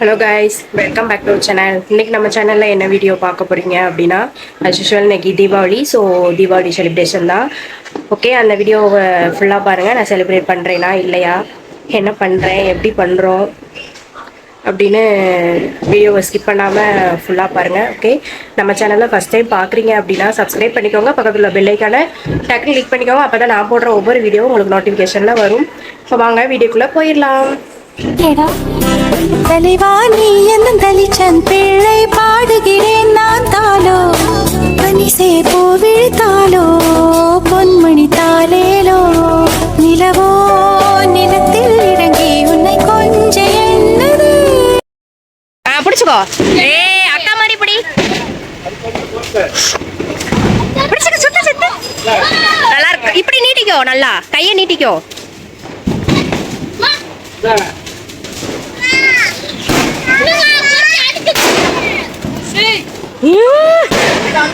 Hello guys welcome back to channel இன்னைக்கு நம்ம சேனலில் என்ன வீடியோ பார்க்க போகிறீங்க அப்படின்னா அஸ்யூஷுவல் usual இன்னைக்கு தீபாவளி. ஸோ தீபாவளி செலிப்ரேஷன் தான். ஓகே அந்த வீடியோவை ஃபுல்லாக பாருங்கள் நான் செலிப்ரேட் பண்ணுறேனா இல்லையா? என்ன பண்ணுறேன் எப்படி பண்ணுறோம் அப்படின்னு வீடியோவை ஸ்கிப் பண்ணாமல் ஃபுல்லாக பாருங்கள் ஓகே நம்ம சேனலில் ஃபஸ்ட் டைம் பார்க்குறீங்க அப்படின்னா சப்ஸ்கிரைப் பண்ணிக்கோங்க. பக்கத்தில் பெல்லைக்கான டக்குன்னு கிளிக் பண்ணிக்கோங்க. அப்போ தான் நான் போடுற ஒவ்வொரு வீடியோவும் உங்களுக்கு நோட்டிஃபிகேஷனில் வரும். இப்போ வாங்க வீடியோக்குள்ளே போயிடலாம். தலைவா நீ என்ன தலிச்சன்? பிள்ளை பாடுகிறேன் நான் தாளோ பனிசே பூ விழித்தாலோ பொன்மணி தாலேலோ நிலவோ நிலத்தில் இறங்கி உன்னை கொஞ்ச என்னது ஆ பிடிச்சுக்கோ. ஏய் அக்கா மாதிரி பிடி. பிடிச்சுக்க சுத்த சுத்த. நல்லா இருக்கு. இப்படி நீட்டிக்கோ நல்லா. கையை நீட்டிக்கோ.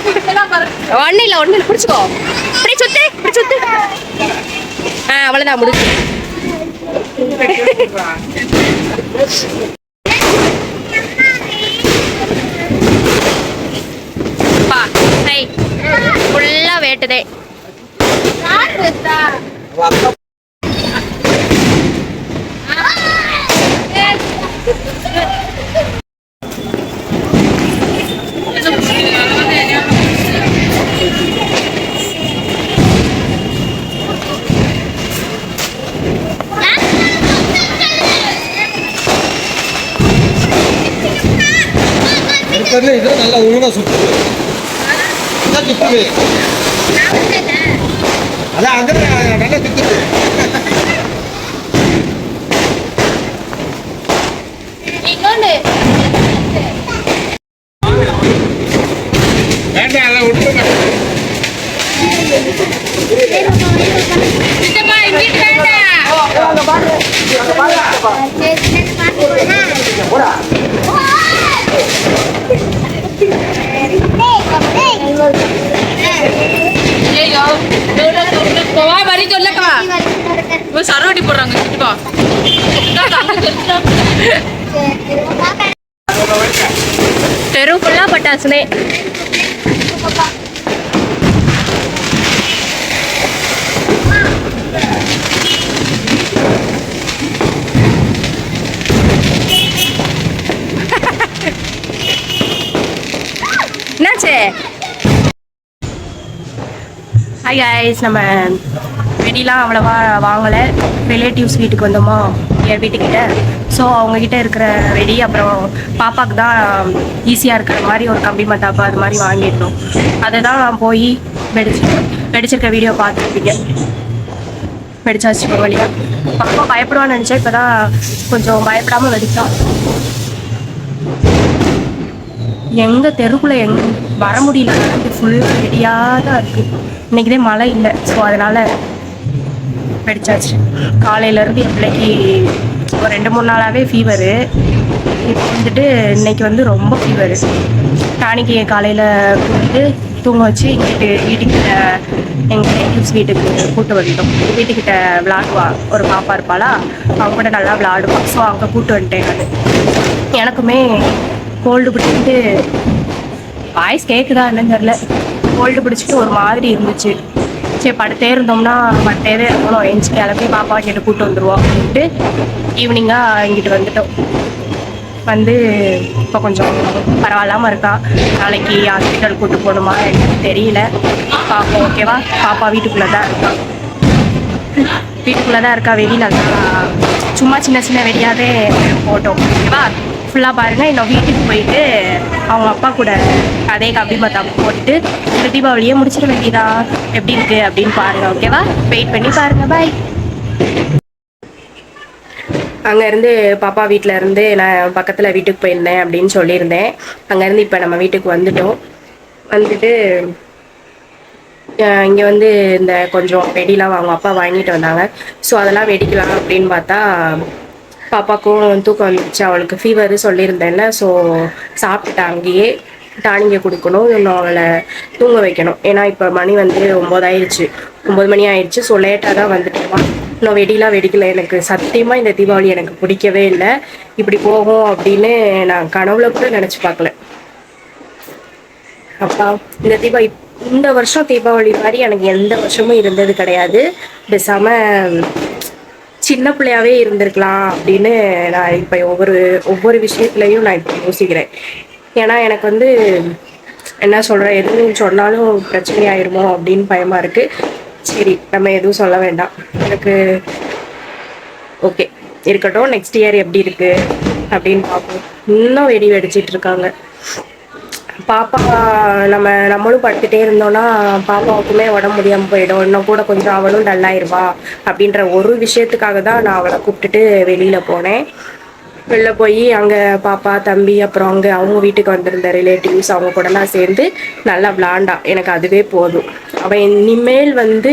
ஒன்றும் இல்ல ஒண்ணு இல்லை பிடிச்சிக்கோ. இப்படி சுத்து இப்படி சுத்து. ஆ அவ்வளவுதான் முடிச்சு பா வேட்டுதே. இருக்கிறதுல இது நல்லா ஒழுங்கா சுத்துது இதான் சுத்துது அதான் அங்க நல்லா சுத்துது வேண்டாம் அதை விட்டுருங்க வா வரி சொல்லக்கா இவன் சரவடி போடுறாங்க. சுட்டுக்கா தெரு ஃபுல்லாக பட்டாசுனே என்னாச்சு? ஹாய் guys நம்ம செடிலாம் அவ்வளோவா வாங்கலை. ரிலேட்டிவ்ஸ் வீட்டுக்கு வந்தோமா என் வீட்டுக்கிட்ட. ஸோ அவங்கக்கிட்ட இருக்கிற வெடி அப்புறம் பாப்பாக்கு தான் ஈஸியாக இருக்கிற மாதிரி ஒரு கம்பி மத்தாப்பா அது மாதிரி வாங்கியிருந்தோம். அதை தான் நான் போய் வெடிச்சு வெடிச்சிருக்க வீடியோ பார்த்துருப்பீங்க. வெடிச்சாச்சு வழியாக பாப்பா பயப்படுவான்னு நினச்சா இப்போ தான் கொஞ்சம் பயப்படாமல் வெடித்தான் எங்கள் தெருக்குள்ளே எங் வர முடியல. ஃபுல்லாக ரெடியாக தான் இருக்குது இன்னைக்குதே மழை இல்லை. ஸோ அதனால் வெடிச்சாச்சு காலையிலேருந்து என் பிள்ளைக்கு ஒரு ரெண்டு மூணு நாளாகவே ஃபீவரு இப்போ வந்துட்டு இன்னைக்கு வந்து ரொம்ப ஃபீவரு டானிக்கு காலையில் கூட்டு தூங்க வச்சு இங்கிட்டு வீட்டுக்கிட்ட எங்கள் ரிலேட்டிவ்ஸ் வீட்டுக்கு கூட்டு வந்துட்டோம். வீட்டுக்கிட்ட விளாடுவா ஒரு பாப்பா இருப்பாளா அவங்க கூட நல்லா விளாடுவா. ஸோ அவங்க கூட்டு வந்துட்டேன் அது எனக்குமே கோல்டு பிடிச்சிட்டு வாய்ஸ் கேட்குதா என்னன்னு தெரில கோல்டு பிடிச்சிட்டு ஒரு மாதிரி இருந்துச்சு. சரி படுத்தே இருந்தோம்னா படுத்தே தான் இருக்கணும் எஞ்சி கிளம்பி பாப்பா கிட்ட கூட்டு வந்துடுவோம் அப்படின்ட்டு ஈவினிங்காக இங்கிட்டு வந்துட்டோம். வந்து இப்போ கொஞ்சம் பரவாயில்லாமல் இருக்கா? நாளைக்கு ஹாஸ்பிட்டல் கூட்டு போகணுமா எனக்கு தெரியல. பாப்பா ஓகேவா பாப்பா வீட்டுக்குள்ளே தான் இருக்கா. வீட்டுக்குள்ளே தான் இருக்கா? வெளியில் சும்மா சின்ன சின்ன வெளியாகவே போட்டோம். ஃபுல்லாக பாருங்கள் இன்னும் வீட்டுக்கு போயிட்டு அவங்க அப்பா கூட அதே கபி பார்த்தா போட்டுட்டு இந்த தீபாவளியே முடிச்சிட வேண்டியதா? எப்படி இருக்குது அப்படின்னு பாருங்கள் ஓகேவா வெயிட் பண்ணி பாருங்கள் பாய் அங்கேருந்து பாப்பா வீட்டில் இருந்து நான் பக்கத்தில் வீட்டுக்கு போயிருந்தேன் அப்படின்னு சொல்லியிருந்தேன். அங்கேருந்து இப்போ நம்ம வீட்டுக்கு வந்துட்டோம். வந்துட்டு இங்கே வந்து இந்த கொஞ்சம் வெடிலாம் அவங்க அப்பா வாங்கிட்டு வந்தாங்க. ஸோ அதெல்லாம் வெடிக்கலாம் அப்படின்னு பார்த்தா பாப்பாக்கும் தூக்கம் வந்துச்சு அவளுக்கு ஃபீவர் சொல்லியிருந்தேன்ல. ஸோ சாப்பிட்டா அங்கேயே டானிங்கை கொடுக்கணும். இன்னும் அவளை தூங்க வைக்கணும். ஏன்னா இப்போ மணி வந்து ஒம்போதாயிருச்சு ஒம்பது மணி ஆயிடுச்சு ஸோ லேட்டாக தான் வந்துட்டோமா. இன்னும் வெடிலாம் வெடிக்கல. எனக்கு சத்தியமாக இந்த தீபாவளி எனக்கு பிடிக்கவே இல்லை. இப்படி போகும் அப்படின்னு நான் கனவுல கூட நினச்சி பார்க்கல. அப்பா இந்த தீபாவளி இந்த வருஷம் தீபாவளி மாதிரி எனக்கு எந்த வருஷமும் இருந்தது கிடையாது. பேசாமல் சின்ன பிள்ளையாவே இருந்திருக்கலாம் அப்படின்னு நான் இப்போ ஒவ்வொரு ஒவ்வொரு விஷயத்துலையும் நான் இப்போ யோசிக்கிறேன். ஏன்னா எனக்கு வந்து என்ன சொல்கிறேன் எதுவும் சொன்னாலும் பிரச்சனை ஆயிருமோ அப்படின்னு பயமாக இருக்குது சரி நம்ம எதுவும் சொல்ல வேண்டாம். எனக்கு ஓகே இருக்கட்டும் நெக்ஸ்ட் இயர் எப்படி இருக்கு அப்படின்னு பார்ப்போம். இன்னும் வெடி வெடிச்சிட்டு இருக்காங்க. பாப்பா நம்ம நம்மளும் படுத்துட்டே இருந்தோம்னா பாப்பாவுக்குமே உடம்பு முடியாமல் போயிடும். இன்னும் கூட கொஞ்சம் அவளும் டல்லாயிருவா அப்படின்ற ஒரு விஷயத்துக்காக தான் நான் அவளை கூப்பிட்டுட்டு வெளியில் போனேன். வெளில போய் அங்கே பாப்பா தம்பி அப்புறம் அங்கே அவங்க வீட்டுக்கு வந்திருந்த ரிலேட்டிவ்ஸ் அவங்க கூடலாம் சேர்ந்து நல்லா விளாண்டா எனக்கு அதுவே போதும். அவன் இனிமேல் வந்து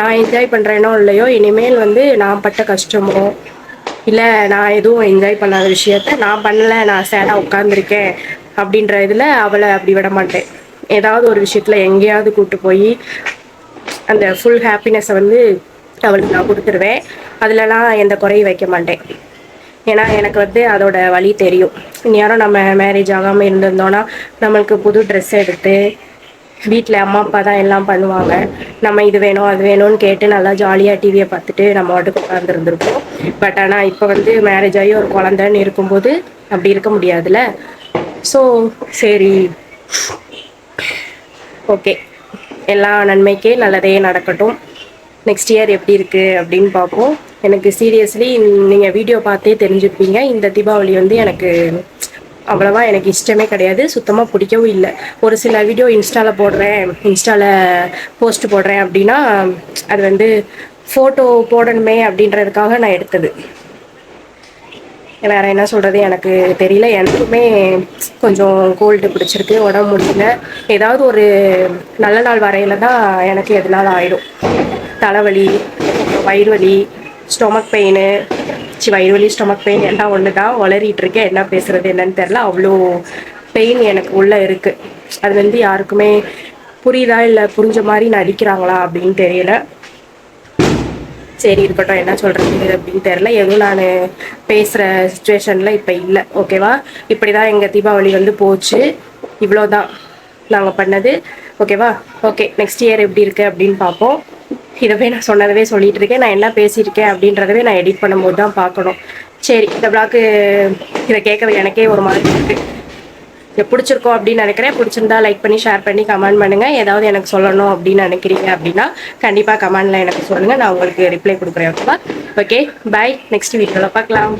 நான் என்ஜாய் பண்ணுறேனோ இல்லையோ இனிமேல் வந்து நான் பட்ட கஷ்டமோ இல்லை நான் எதுவும் என்ஜாய் பண்ணாத விஷயத்த நான் பண்ணலை நான் சேடாக உட்காந்துருக்கேன் அப்படின்ற இதில் அவளை அப்படி விட மாட்டேன். ஏதாவது ஒரு விஷயத்தில் எங்கேயாவது கூட்டு போய் அந்த ஃபுல் ஹாப்பினஸை வந்து அவளுக்கு நான் கொடுத்துருவேன். அதிலலாம் எந்த குறையும் வைக்க மாட்டேன். ஏன்னா எனக்கு வந்து அதோட வழி தெரியும். இந்நேரம் நம்ம மேரேஜ் ஆகாமல் இருந்திருந்தோன்னா நம்மளுக்கு புது ட்ரெஸ் எடுத்து வீட்டில் அம்மா அப்பா தான் எல்லாம் பண்ணுவாங்க. நம்ம இது வேணும் அது வேணும்னு கேட்டு நல்லா ஜாலியாக டிவியை பார்த்துட்டு நம்ம வாட்டுக்கு உட்காந்துருந்துருப்போம் பட் ஆனால் இப்போ வந்து மேரேஜ் ஆகி ஒரு குழந்தைன்னு இருக்கும்போது அப்படி இருக்க முடியாதுல்ல? ஸோ சரி. ஓகே எல்லா நன்மைக்கே நல்லதே நடக்கட்டும். நெக்ஸ்ட் இயர் எப்படி இருக்குது அப்படின்னு பார்ப்போம். எனக்கு சீரியஸ்லி நீங்கள் வீடியோ பார்த்தே தெரிஞ்சுருப்பீங்க. இந்த தீபாவளி வந்து எனக்கு அவ்வளோவா எனக்கு இஷ்டமே கிடையாது. சுத்தமாக பிடிக்கவும் இல்லை. ஒரு சில வீடியோ இன்ஸ்டாவில் போடுறேன். இன்ஸ்டாவில் போஸ்ட் போடுறேன் அப்படின்னா அது வந்து ஃபோட்டோ போடணுமே அப்படின்றதுக்காக நான் எடுத்தது. வேற என்ன சொல்றது எனக்கு தெரியல. எனக்குமே கொஞ்சம் கோல்டு பிடிச்சிருக்கு உடம்பு முடியல. ஏதாவது ஒரு நல்ல நாள் வரையில தான் எனக்கு எதனால ஆயிடும். தலைவலி வயிறு வலி ஸ்டொமக் பெயின் சி வயிறு வலி ஸ்டொமக் பெயின் எல்லாம் ஒன்று தான் வளரிட்டு இருக்கேன் என்ன பேசுறது என்னன்னு தெரில அவ்வளோ பெயின் எனக்கு உள்ள இருக்கு. அது வந்து யாருக்குமே புரியுதா இல்லை புரிஞ்ச மாதிரி நடிக்கிறாங்களா அப்படின்னு தெரியல. சரி இருக்கட்டும் என்ன சொல்றது அப்படின்னு தெரியல. எதுவும் நான் பேசுகிற சுச்சுவேஷனில் இப்போ இல்லை. ஓகேவா இப்படி தான் எங்கள் தீபாவளி வந்து போச்சு. இவ்வளோதான் நாங்கள் பண்ணது. ஓகேவா ஓகே நெக்ஸ்ட் இயர் எப்படி இருக்கு அப்படின்னு பார்ப்போம். இதவே நான் சொன்னதவே சொல்லிட்டு இருக்கேன். நான் என்ன பேசியிருக்கேன் அப்படின்றதவே நான் எடிட் பண்ணும்போது தான் பார்க்கணும். சரி இந்த பிளாக்கு இதை கேட்கறது எனக்கே ஒரு மாதிரி இருக்குது பிடிச்சிருக்கோம் அப்படின்னு நினைக்கிறேன். பிடிச்சிருந்தா லைக் பண்ணி ஷேர் பண்ணி கமெண்ட் பண்ணுங்க. ஏதாவது எனக்கு சொல்லணும் அப்படின்னு நினைக்கிறீங்க அப்படின்னா கண்டிப்பாக கமெண்ட்ல எனக்கு சொல்லுங்க. நான் உங்களுக்கு ரிப்ளை கொடுக்குறேன் ஓகேவா ஓகே பாய் நெக்ஸ்ட் வீடியோவில் பார்க்கலாம்.